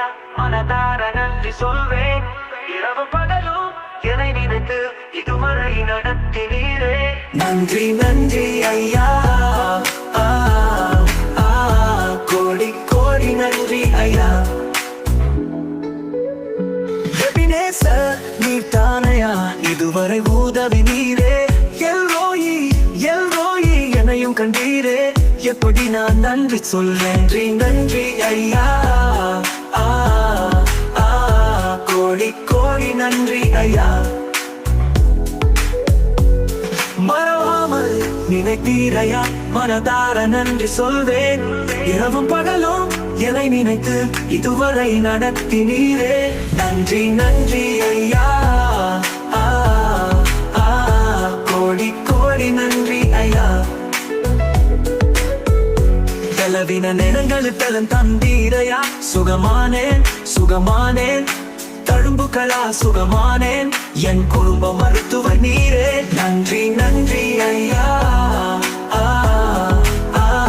தீரையா மனதார நன்றி சொல்வேன். இரவு பகலும் என்னை நினைத்து இதுவரை நடத்தினீரே. நன்றி நன்றி ஐயா. ஆ, ஆ, கோடி கோடி நன்றி ஐயா. நீ தானையா இதுவரை உதவி நீரே. எல்ரோயி எல்ரோயி என்னையும் கண்டீரே. எப்படி நான் நன்றி சொல்லேன் நன்றி நன்றி ஐயா. கோடி கோடி நன்றி ஐயா. மறவாமல் நினைத்தீரையா மனதார நன்றி சொல்வேன். இரவும் பகலும் எதை நினைத்து இதுவரை நடத்தினீரே. நன்றி நன்றி ஐயா. பலவின நேரங்களுக்கெல்லாம் தந்தீரையா? சுகமானேன் சுகமானேன். தழும்புகளா சுகமானேன். என் குடும்ப மருத்துவ நீரே. நன்றி நன்றி ஐயா. ஆ, ஆ,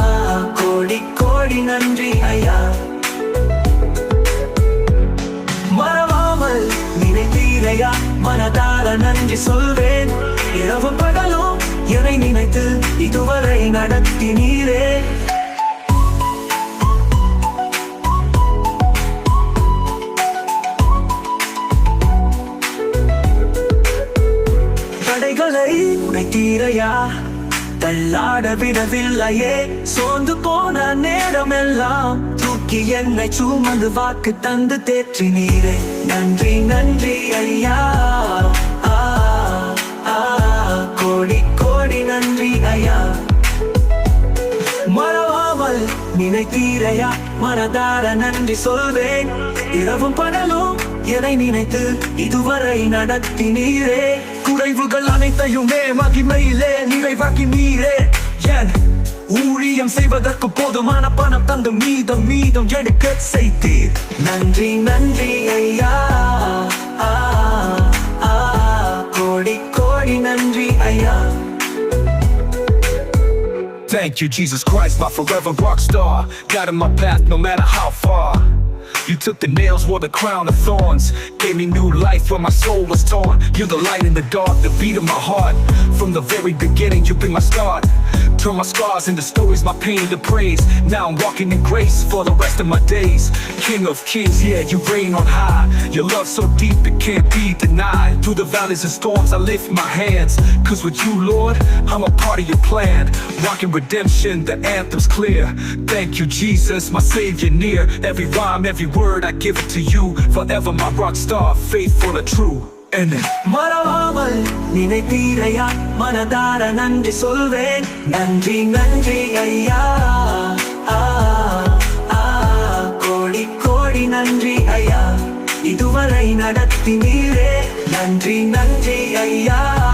கோடி கோடி நன்றி ஐயா. மறவாமல் நினைத்தீரையா? மனதார நன்றி சொல்வேன். இரவு பகலும் என்னை நினைத்து இதுவரை நடத்தினீரே. தடைகளை உடைத்தீரையா? தள்ளாட விடவில்லையே. சோர்ந்து போன நேரம் எல்லாம் தூக்கி என்னை சுமந்து வாக்கு தந்து தேற்றி நீரே நன்றி நன்றி ஐயா. கோடி கோடி நன்றி ஐயா. மறவாமல் நினைத்தீரையா? மனதார நன்றி சொல்வேன். இரவும் பகலும் எதை நினைத்து இதுவரை நடத்தினீரே. குறைவுகள் அனைத்தையுமே மகிமையிலே நிறைவாக்கி நீரே. என் ஊழியம் செய்வதற்கு போதுமான பணம் தந்து மீதம் மீதம் எடுக்க செய்தீர். நன்றி நன்றி ஐயா. கோடி கோடி நன்றி ஐயா. Thank you, Jesus Christ, my forever rock star. God in my path, no matter how far. You took the nails, wore the crown of thorns. Gave me new life when my soul was torn. You're the light in the dark, the beat of my heart. From the very beginning, you've been my start. Turn my scars into stories, my pain to praise. Now I'm walking in grace for the rest of my days. King of kings, yeah, you reign on high. Your love so deep, it can't be denied. Through the valleys and storms, I lift my hands. Cause with you, Lord, I'm a part of your plan. Walking redemption, the anthem's clear. Thank you, Jesus, my savior near. Every rhyme, every word, I give it to you. Forever my rock star, faithful and true. மறவாமல் நினைத்தீரையா? மனதார நன்றி சொல்வேன். நன்றி நன்றி ஐயா. ஆ, கோடி கோடி நன்றி ஐயா. இதுவரை நடத்தினீரே. நன்றி நன்றி ஐயா.